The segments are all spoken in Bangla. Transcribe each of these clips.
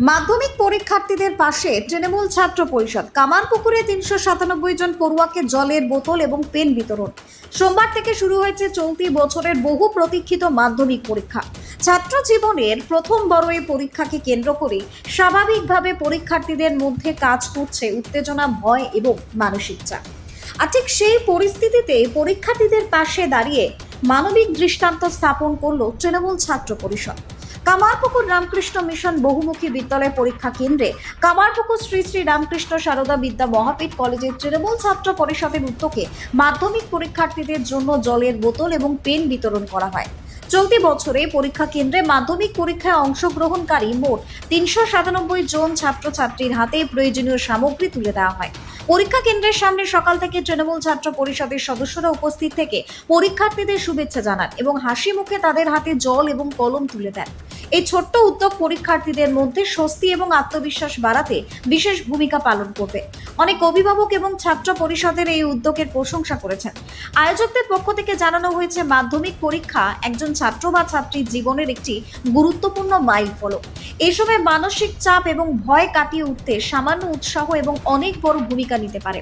মাধ্যমিক পরীক্ষার্থীদের পাশে তৃণমূল ছাত্র পরিষদ। কামারপুকুরে তিনশো সাতানব্বই জন পড়ুয়াকে জলের বোতল এবং পেন বিতরণ। সোমবার থেকে শুরু হয়েছে চলতি বছরের বহু প্রতীক্ষিত মাধ্যমিক পরীক্ষা। ছাত্র জীবনের প্রথম বড় এই পরীক্ষাকে কেন্দ্র করে স্বাভাবিকভাবে পরীক্ষার্থীদের মধ্যে কাজ করছে উত্তেজনা, ভয় এবং মানসিক চাপ। আর ঠিক সেই পরিস্থিতিতে পরীক্ষার্থীদের পাশে দাঁড়িয়ে মানবিক দৃষ্টান্ত স্থাপন করল তৃণমূল ছাত্র পরিষদ। কামারপুকুর রামকৃষ্ণ মিশন বহুমুখী বিদ্যালয় পরীক্ষা কেন্দ্রে কামারপুকুর শ্রী শ্রী রামকৃষ্ণ সারদা বিদ্যা মহাপীঠ কলেজের তৃণমূল ছাত্র পরিষদের উদ্যোগে মাধ্যমিক পরীক্ষার্থীদের জন্য জলের বোতল এবং পেন বিতরণ করা হয়। চলতি বছরে পরীক্ষা কেন্দ্রে মাধ্যমিক পরীক্ষায় অংশগ্রহণকারী মোট তিনশো সাতানব্বই জন ছাত্রছাত্রীর হাতে প্রয়োজনীয় সামগ্রী তুলে দেওয়া হয়। পরীক্ষা কেন্দ্রের সামনে সকাল থেকে তৃণমূল ছাত্র পরিষদের সদস্যরা উপস্থিত থেকে পরীক্ষার্থীদের শুভেচ্ছা জানান এবং হাসি মুখে তাদের হাতে জল এবং কলম তুলে দেন। এই ছোট্ট উদ্যোগ পরীক্ষার্থীদের মধ্যে স্বস্তি এবং আত্মবিশ্বাস বাড়াতে বিশেষ ভূমিকা পালন করবে। অনেক অভিভাবক এবং ছাত্র পরিষদের এই উদ্যোগের প্রশংসা করেছেন। আয়োজকদের পক্ষ থেকে জানানো হয়েছে, মাধ্যমিক পরীক্ষা একজন ছাত্র বা ছাত্রীর জীবনের একটি গুরুত্বপূর্ণ মাইল ফলক এই সময় মানসিক চাপ এবং ভয় কাটিয়ে উঠতে সামান্য উৎসাহ এবং অনেক বড় ভূমিকা নিতে পারে।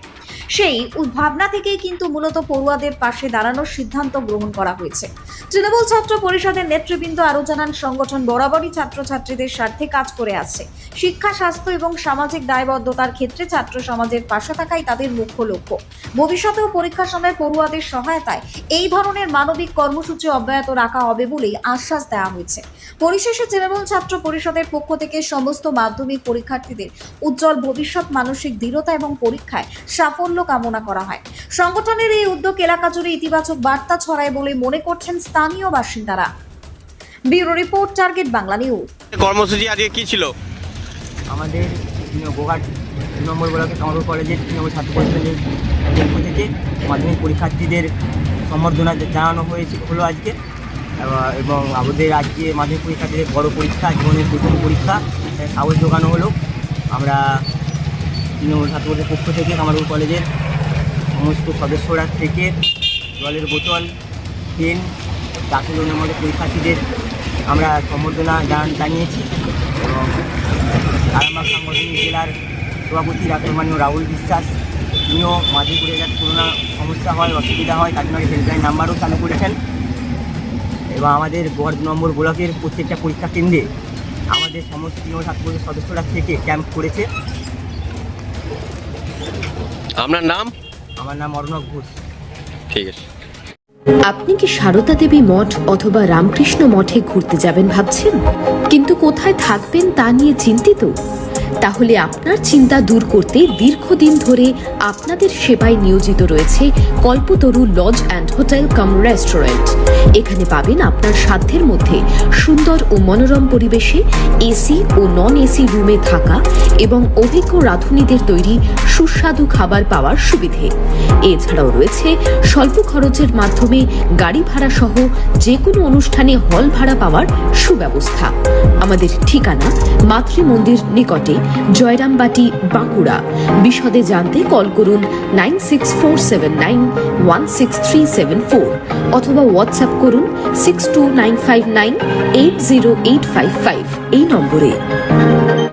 সেই ভাবনা থেকেই কিন্তু মূলত পড়ুয়াদের পাশে দাঁড়ানোর সিদ্ধান্ত গ্রহণ করা হয়েছে। তৃণমূল ছাত্র পরিষদের নেতৃবৃন্দ আরও জানান, সংগঠন বরাবরই ছাত্রছাত্রীদের স্বার্থে কাজ করে আসছে শিক্ষা, স্বাস্থ্য এবং সামাজিক দায়বদ্ধতার ক্ষেত্রে ছাত্র সমাজের পাশে থাকাই তাদের মুখ্য লক্ষ্য। ভবিষ্যতেও পরীক্ষার সময় পড়ুয়াদের সহায়তায় এই ধরনের মানবিক কর্মসূচি অব্যাহত রাখা হবে বলেই আশ্বাস দেওয়া হয়েছে। পরিশেষে তৃণমূল ছাত্র পরিষদের পক্ষ থেকে সমস্ত মাধ্যমিক পরীক্ষার্থীদের উজ্জ্বল ভবিষ্যৎ, মানসিক দৃঢ়তা এবং পরীক্ষায় সাফল্য কামনা করা হয়। সংগঠনের এই উদ্যোগ এলাকা জুড়ে ইতিবাচক বার্তা ছড়ায় বলে মনে করছেন স্থানীয় বাসিন্দারা। Bureau report target Bangla news. কর্মসূচি আজকে কি ছিল? আমাদের গোঘাট দু নম্বর ব্লকে কামারপুর কলেজের তৃণমূল ছাত্র পরিষদের পক্ষ থেকে মাধ্যমিক পরীক্ষার্থীদের সম্বর্ধনা জানানো হয়েছে হলো আজকে। এবং আমাদের আজকে মাধ্যমিক পরীক্ষার্থীদের বড় পরীক্ষা জীবনের প্রথম পরীক্ষা সাহস জোগানো হলো। আমরা তৃণমূল ছাত্র পরিষদের পক্ষ থেকে কামারপুর কলেজের সমস্ত সদস্যরা থেকে জলের বোতল পেন দাখিল আমাদের পরীক্ষার্থীদের আমরা সম্বর্ধনা জান- জানিয়েছি এবং আরামবাগ সাংগঠনিক জেলার সভাপতি রাষ্ট্রমান্য রাহুল বিশ্বাস তিনিও মাঝে করে যাতে কোনো না সমস্যা হয় অসুবিধা হয় তার জন্য হেল্পলাইন নাম্বারও চালু করেছেন। এবং আমাদের গড় নম্বর ব্লকের প্রত্যেকটা পরীক্ষা কেন্দ্রে আমাদের সমস্ত তৃণমূল ছাত্র সদস্যরা থেকে ক্যাম্প করেছে। আপনার নাম? আমার নাম অর্ণব ঘোষ। ঠিক আছে। আপনি কি সারদা দেবী মঠ অথবা রামকৃষ্ণ মঠে ঘুরতে যাবেন ভাবছেন? কিন্তু কোথায় থাকবেন তা নিয়ে চিন্তিত? তাহলে আপনার চিন্তা দূর করতে দীর্ঘদিন ধরে আপনাদের সেবায় নিয়োজিত রয়েছে Kalpataru lodge and hotel cum restaurant. এখানে পাবেন আপনার সাধ্যের মধ্যে সুন্দর ও মনোরম পরিবেশে এসি ও নন এসি রুমে থাকা এবং অভিজ্ঞ রাঁধুনিদের তৈরি সুস্বাদু খাবার পাওয়ার সুবিধে। এছাড়াও রয়েছে স্বল্প খরচের মাধ্যমে গাড়ি ভাড়া সহ যে কোনো অনুষ্ঠানে হল ভাড়া পাওয়ার সুব্যবস্থা। আমাদের ঠিকানা মাতৃ মন্দির নিকটে জয়রামবাটি, বাঁকুড়া। বিশদে জানতে কল করুন nine six four seven nine, one six three seven four অথবা হোয়াটসঅ্যাপ করুন six two nine five nine, eight zero eight five five এই নম্বরে।